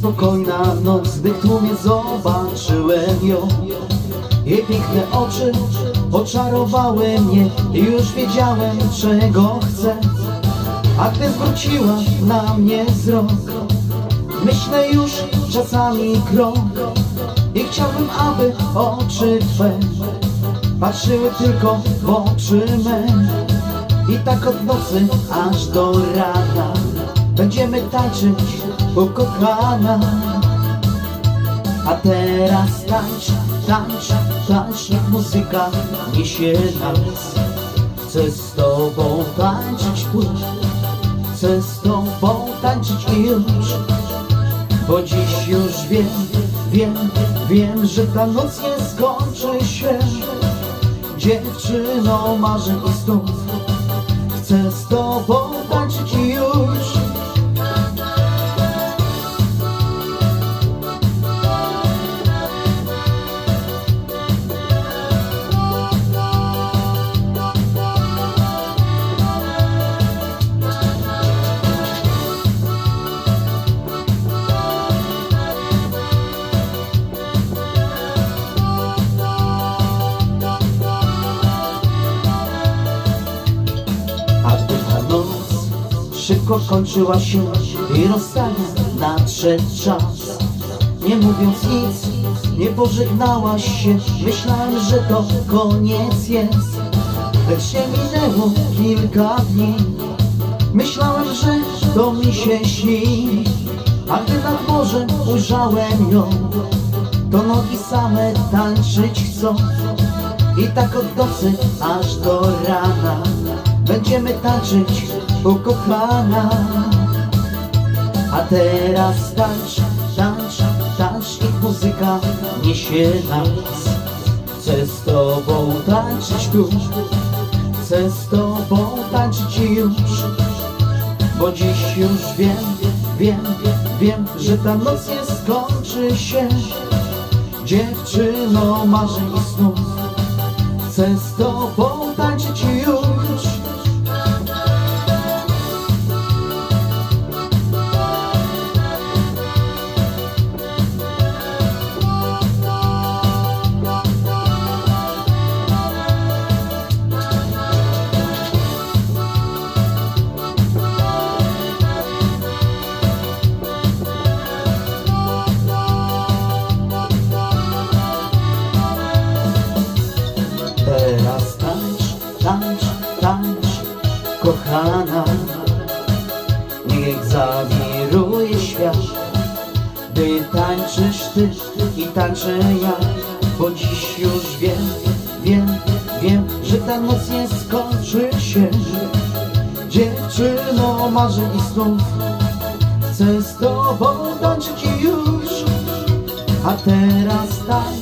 spokojna noc, gdy w tłumie zobaczyłem ją. Jej piękne oczy oczarowały mnie. I już wiedziałem czego chcę. A gdy zwróciła na mnie wzrok Myślę już czasami krok. I chciałbym, aby oczy Twe Patrzyły tylko w oczy me. I tak od nocy aż do rana Będziemy tańczyć, ukochana A teraz tańcz, tańcz, tańcz Jak muzyka niesie nas Chcę z Tobą tańczyć tu Chcę z Tobą tańczyć już. Bo dziś już wiem, wiem, wiem Że ta noc nie skończy się. Dziewczyno marzeń i snów Chcę z Tobą tańczyć szybko kończyła się i rozstanie nadszedł czas. Nie mówiąc nic, nie pożegnałaś się. Myślałem, że to koniec jest. Lecz nie minęło kilka dni. Myślałem, że to mi się śni. A gdy nad morzem ujrzałem ją To nogi same tańczyć chcą. I tak od nocy aż do rana Będziemy tańczyć, ukochana. A teraz tańcz, tańcz, tańcz Ich muzyka niesie nas Chcę z tobą tańczyć tu Chcę z tobą tańczyć i już. Bo dziś już wiem, wiem, wiem Że ta noc nie skończy się. Dziewczyno marzeń i snów Chcę z tobą tańczyć już tańcz, tańcz, kochana. Niech zawiruje świat Gdy tańczysz ty i tańczę ja. Bo dziś już wiem, wiem, wiem Że ta noc nie skończy się. Dziewczyno marzeń i snów Chcę z tobą tańczyć już. A teraz tańcz